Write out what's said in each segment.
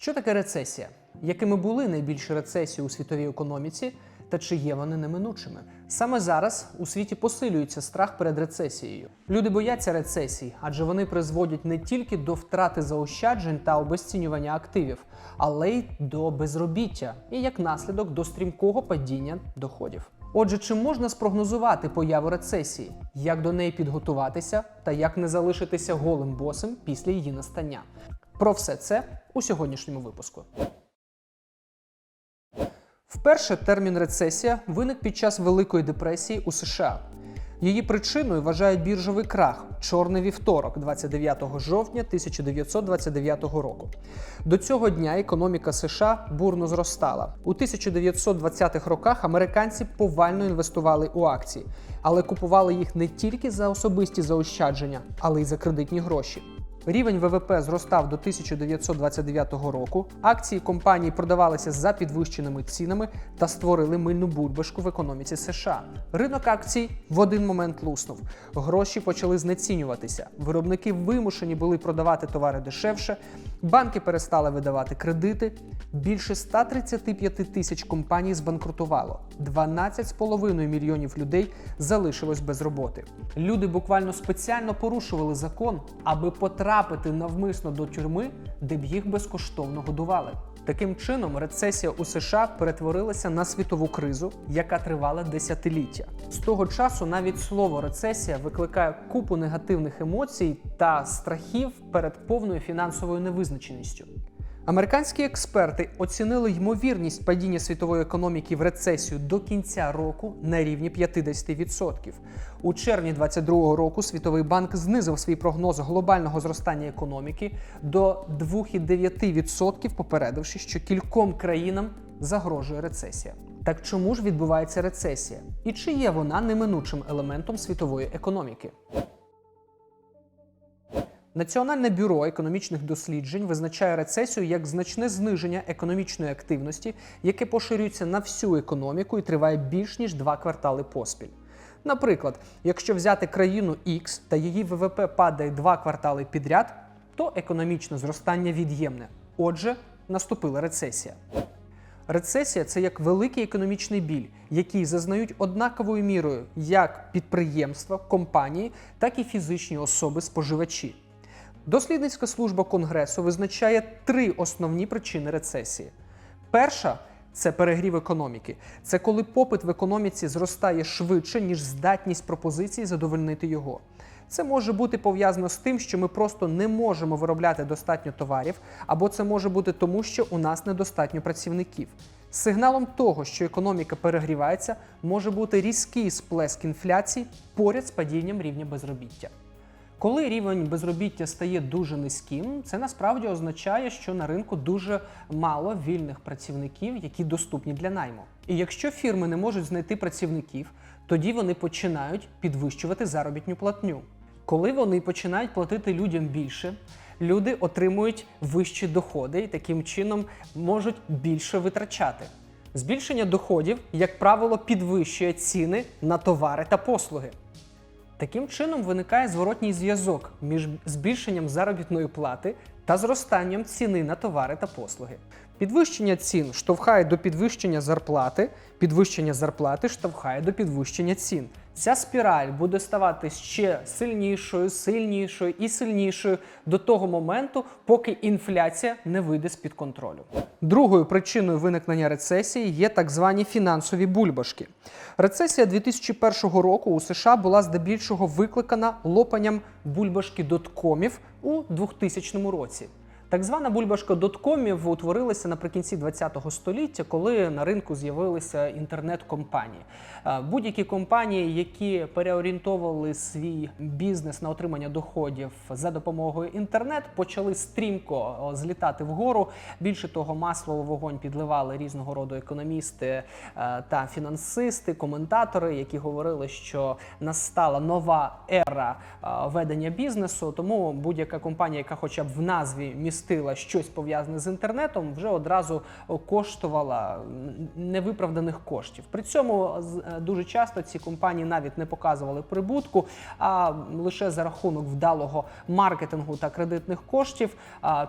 Що таке рецесія? Якими були найбільші рецесії у світовій економіці? Та чи є вони неминучими? Саме зараз у світі посилюється страх перед рецесією. Люди бояться рецесій, адже вони призводять не тільки до втрати заощаджень та обезцінювання активів, але й до безробіття і як наслідок до стрімкого падіння доходів. Отже, чи можна спрогнозувати появу рецесії, як до неї підготуватися та як не залишитися голим босим після її настання? Про все це у сьогоднішньому випуску. Вперше термін рецесія виник під час Великої депресії у США. Її причиною вважають біржовий крах Чорний вівторок, 29 жовтня 1929 року. До цього дня економіка США бурно зростала. У 1920-х роках американці повально інвестували у акції, але купували їх не тільки за особисті заощадження, але й за кредитні гроші. Рівень ВВП зростав до 1929 року. Акції компанії продавалися за підвищеними цінами та створили мильну бульбашку в економіці США. Ринок акцій в один момент луснув. Гроші почали знецінюватися. Виробники вимушені були продавати товари дешевше. Банки перестали видавати кредити. Більше 135 тисяч компаній збанкрутувало. 12,5 мільйонів людей залишилось без роботи. Люди буквально спеціально порушували закон, аби потрапити навмисно до тюрми, де б їх безкоштовно годували. Таким чином, рецесія у США перетворилася на світову кризу, яка тривала десятиліття. З того часу навіть слово рецесія викликає купу негативних емоцій та страхів перед повною фінансовою невизначеністю. Американські експерти оцінили ймовірність падіння світової економіки в рецесію до кінця року на рівні 50%. У червні 2022 року Світовий банк знизив свій прогноз глобального зростання економіки до 2,9%, попередивши, що кільком країнам загрожує рецесія. Так чому ж відбувається рецесія? І чи є вона неминучим елементом світової економіки? Національне бюро економічних досліджень визначає рецесію як значне зниження економічної активності, яке поширюється на всю економіку і триває більш ніж два квартали поспіль. Наприклад, якщо взяти країну X та її ВВП падає два квартали підряд, то економічне зростання від'ємне. Отже, наступила рецесія. Рецесія це як великий економічний біль, який зазнають однаковою мірою як підприємства, компанії, так і фізичні особи-споживачі. Дослідницька служба Конгресу визначає три основні причини рецесії. Перша це перегрів економіки. Це коли попит в економіці зростає швидше, ніж здатність пропозиції задовольнити його. Це може бути пов'язано з тим, що ми просто не можемо виробляти достатньо товарів, або це може бути тому, що у нас недостатньо працівників. Сигналом того, що економіка перегрівається, може бути різкий сплеск інфляції поряд з падінням рівня безробіття. Коли рівень безробіття стає дуже низьким, це насправді означає, що на ринку дуже мало вільних працівників, які доступні для найму. І якщо фірми не можуть знайти працівників, тоді вони починають підвищувати заробітню платню. Коли вони починають платити людям більше, люди отримують вищі доходи і таким чином можуть більше витрачати. Збільшення доходів, як правило, підвищує ціни на товари та послуги. Таким чином виникає зворотній зв'язок між збільшенням заробітної плати та зростанням ціни на товари та послуги. Підвищення цін штовхає до підвищення зарплати, підвищення зарплати штовхає до підвищення цін. Ця спіраль буде ставати ще сильнішою, сильнішою і сильнішою до того моменту, поки інфляція не вийде з-під контролю. Другою причиною виникнення рецесії є так звані фінансові бульбашки. Рецесія 2001 року у США була здебільшого викликана лопанням бульбашки доткомів у 2000 році. Так звана бульбашка доткомів утворилася наприкінці ХХ століття, коли на ринку з'явилися інтернет-компанії. Е, Будь-які компанії, які переорієнтовували свій бізнес на отримання доходів за допомогою інтернет, почали стрімко злітати вгору. Більше того, масло у вогонь підливали різного роду економісти е, та фінансисти, коментатори, які говорили, що настала нова ера е, ведення бізнесу. Тому будь-яка компанія, яка хоча б в назві містила містила щось пов'язане з інтернетом, вже одразу коштувала невиправданих коштів. При цьому з- е, дуже часто ці компанії навіть не показували прибутку, а лише за рахунок вдалого маркетингу та кредитних коштів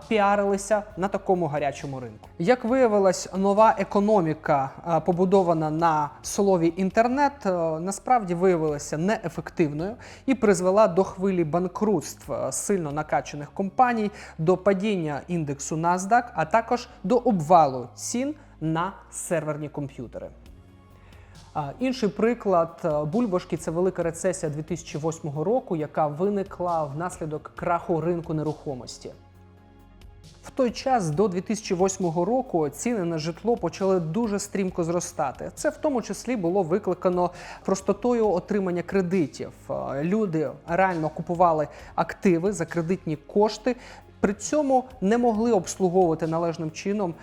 піарилися на такому гарячому ринку. Як виявилось, нова економіка, побудована на слові інтернет, е, насправді виявилася неефективною і призвела до хвилі банкрутств е, сильно накачаних компаній, до падіння індексу NASDAQ, а також до обвалу цін на серверні комп'ютери. Інший приклад е, бульбашки це велика рецесія 2008 року, яка виникла внаслідок краху ринку нерухомості. В той час до 2008 року ціни на житло почали дуже стрімко зростати. Це в тому числі було викликано простотою отримання кредитів. Е, Люди реально купували активи за кредитні кошти. При цьому не могли обслуговувати належним чином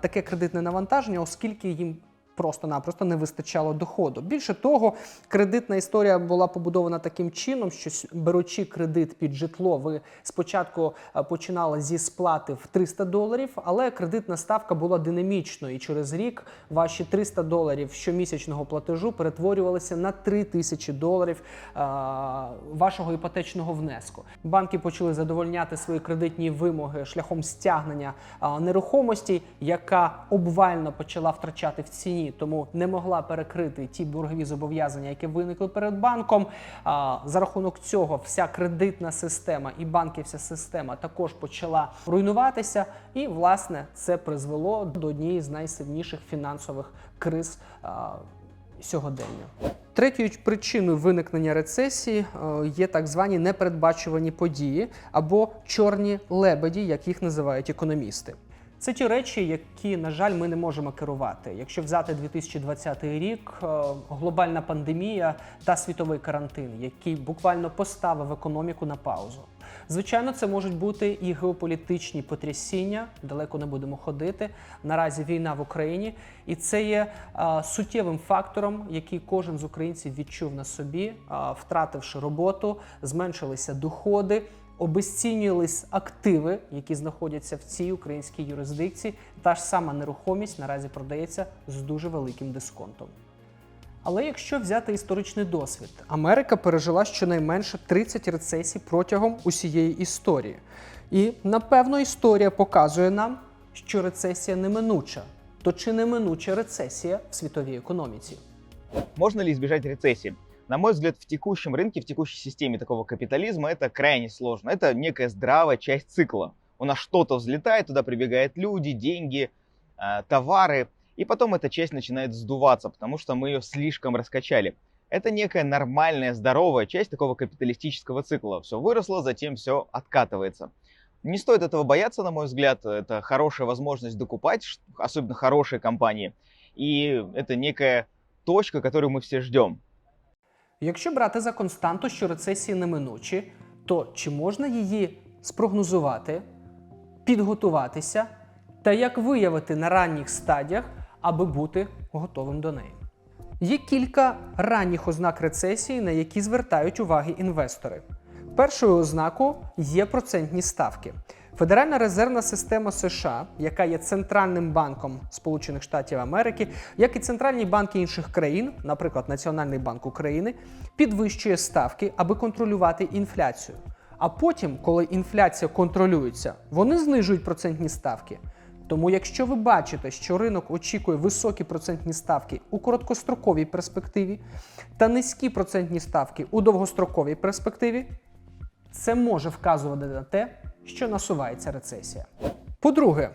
таке кредитне навантаження, оскільки їм просто-напросто не вистачало доходу. Більше того, кредитна історія була побудована таким чином, що беручи кредит під житло, ви спочатку е, починали зі сплати в 300 доларів, але кредитна ставка була динамічною, і через рік ваші 300 доларів щомісячного платежу перетворювалися на 3000 доларів е, вашого іпотечного внеску. Банки почали задовольняти свої кредитні вимоги шляхом стягнення е, нерухомості, яка обвально почала втрачати в ціні, тому не могла перекрити ті боргові зобов'язання, які виникли перед банком. А, За рахунок цього вся кредитна система і банківська система також почала руйнуватися, і власне це призвело до однієї з найсильніших фінансових криз а, сьогодення. Третьою причиною виникнення рецесії є так звані непередбачувані події або чорні лебеді, як їх називають економісти. Це ті речі, які, на жаль, ми не можемо керувати. Якщо взяти 2020 рік, е, глобальна пандемія та світовий карантин, який буквально поставив економіку на паузу. Звичайно, це можуть бути і геополітичні потрясіння, далеко не будемо ходити. Наразі війна в Україні, і це є е, суттєвим фактором, який кожен з українців відчув на собі, е, втративши роботу, зменшилися доходи. Обезцінювались активи, які знаходяться в цій українській юрисдикції. Та ж сама нерухомість наразі продається з дуже великим дисконтом. Але якщо взяти історичний досвід, Америка пережила щонайменше 30 рецесій протягом усієї історії. І напевно історія показує нам, що рецесія неминуча. То чи неминуча рецесія в світовій економіці? Можно ли избежать рецессии? На мой взгляд, в текущем рынке, в текущей системе такого капитализма это крайне сложно. Это некая здравая часть цикла. У нас что-то взлетает, туда прибегают люди, деньги, э, товары, и потом эта часть начинает сдуваться, потому что мы ее слишком раскачали. Это некая нормальная, здоровая часть такого капиталистического цикла. Все выросло, затем все откатывается. Не стоит этого бояться, на мой взгляд. Это хорошая возможность докупать, особенно хорошие компании. И это некая точка, которую мы все ждем. Якщо брати за константу, що рецесії неминучі, то чи можна її спрогнозувати, підготуватися та як виявити на ранніх стадіях, аби бути готовим до неї? Є кілька ранніх ознак рецесії, на які звертають уваги інвестори. Першою ознакою є процентні ставки. Федеральна резервна система США, яка є центральним банком Сполучених Штатів Америки, як і центральні банки інших країн, наприклад, Національний банк України, підвищує ставки, аби контролювати інфляцію. А потім, коли інфляція контролюється, вони знижують процентні ставки. Тому, якщо ви бачите, що ринок очікує високі процентні ставки у короткостроковій перспективі та низькі процентні ставки у довгостроковій перспективі, це може вказувати на те, що насувається рецесія. По-друге,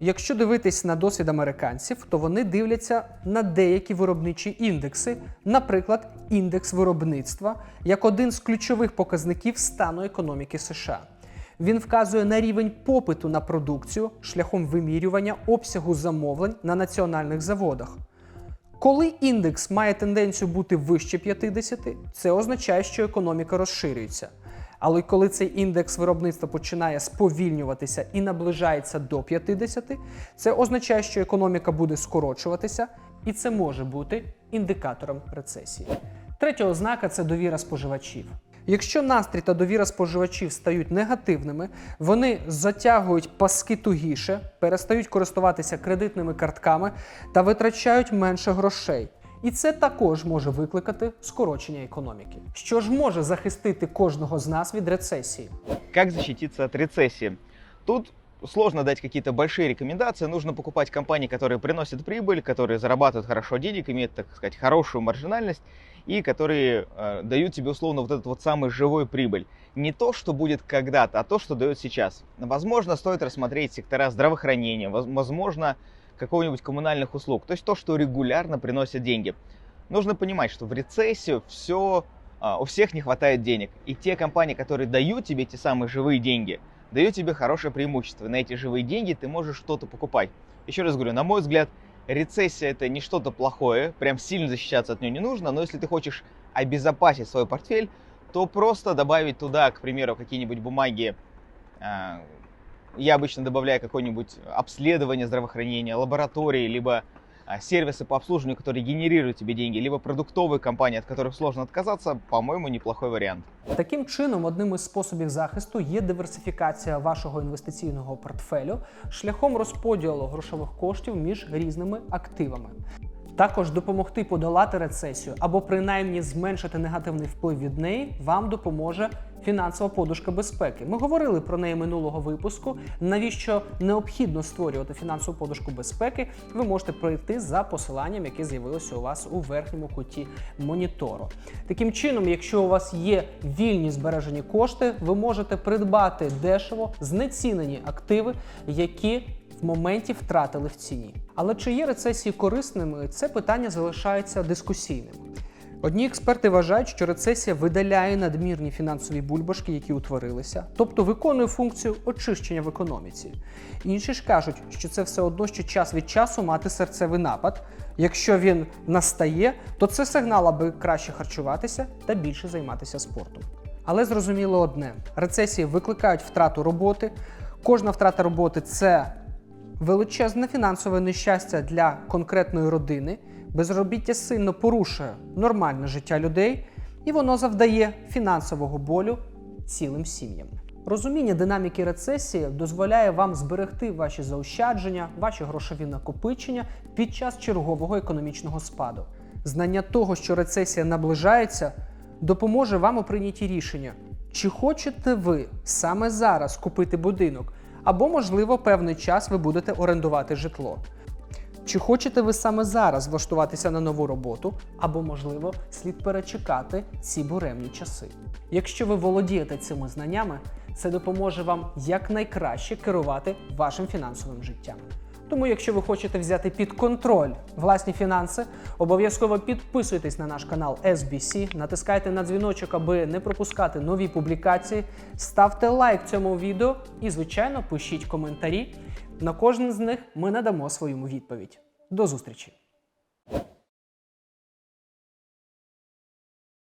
якщо дивитись на досвід американців, то вони дивляться на деякі виробничі індекси, наприклад, індекс виробництва, як один з ключових показників стану економіки США. Він вказує на рівень попиту на продукцію шляхом вимірювання обсягу замовлень на національних заводах. Коли індекс має тенденцію бути вище 50, це означає, що економіка розширюється. Але коли цей індекс виробництва починає сповільнюватися і наближається до 50, це означає, що економіка буде скорочуватися, і це може бути індикатором рецесії. Третя ознака це довіра споживачів. Якщо настрій та довіра споживачів стають негативними, вони затягують паски тугіше, перестають користуватися кредитними картками та витрачають менше грошей. І це також може викликати скорочення економіки, що ж може захистити кожного з нас від рецесії. Как защититься от рецессии? Тут сложно дать какие-то большие рекомендации. Нужно покупать компании, которые приносят прибыль, которые зарабатывают хорошо денег, имеют, так сказать, хорошую маржинальность и которые э, дают тебе условно вот этот вот самый живой прибыль. Не то, что будет когда-то, а то, что дает сейчас. Возможно, стоит рассмотреть сектора здравоохранения, воз- возможно, какого-нибудь коммунальных услуг. То есть то, что регулярно приносит деньги. Нужно понимать, что в рецессию все, у всех не хватает денег. И те компании, которые дают тебе эти самые живые деньги, дают тебе хорошее преимущество. На эти живые деньги ты можешь что-то покупать. Еще раз говорю, на мой взгляд, рецессия это не что-то плохое, прям сильно защищаться от нее не нужно, но если ты хочешь обезопасить свой портфель, то просто добавить туда, к примеру, какие-нибудь бумаги. а, Я обычно добавляю какое-нибудь обследование здравоохранения, лаборатории, либо а, сервисы по обслуживанию, которые генерируют тебе деньги, либо продуктовые компании, от которых сложно отказаться, по-моему, неплохой вариант. Таким чином, одним із способів захисту є диверсифікація вашого інвестиційного портфелю шляхом розподілу грошових коштів між різними активами. Також допомогти подолати рецесію або принаймні зменшити негативний вплив від неї вам допоможе фінансова подушка безпеки. Ми говорили про неї минулого випуску. Навіщо необхідно створювати фінансову подушку безпеки? Ви можете пройти за посиланням, яке з'явилося у вас у верхньому куті монітору. Таким чином, якщо у вас є вільні збережені кошти, ви можете придбати дешево знецінені активи, які в моменті втратили в ціні. Але чи є рецесії корисними? Це питання залишається дискусійним. Одні експерти вважають, що рецесія видаляє надмірні фінансові бульбашки, які утворилися, тобто виконує функцію очищення в економіці. Інші ж кажуть, що це все одно, що час від часу мати серцевий напад. Якщо він настає, то це сигнал, аби краще харчуватися та більше займатися спортом. Але зрозуміло одне: рецесії викликають втрату роботи. Кожна втрата роботи це величезне фінансове нещастя для конкретної родини. Безробіття сильно порушує нормальне життя людей, і воно завдає фінансового болю цілим сім'ям. Розуміння динаміки рецесії дозволяє вам зберегти ваші заощадження, ваші грошові накопичення під час чергового економічного спаду. Знання того, що рецесія наближається, допоможе вам у прийнятті рішення, чи хочете ви саме зараз купити будинок, або, можливо, певний час ви будете орендувати житло. Чи хочете ви саме зараз влаштуватися на нову роботу, або, можливо, слід перечекати ці буремні часи? Якщо ви володієте цими знаннями, це допоможе вам якнайкраще керувати вашим фінансовим життям. Тому, якщо ви хочете взяти під контроль власні фінанси, обов'язково підписуйтесь на наш канал SBC, натискайте на дзвіночок, аби не пропускати нові публікації, ставте лайк цьому відео і, звичайно, пишіть коментарі. На кожен з них ми надамо свою відповідь. До зустрічі!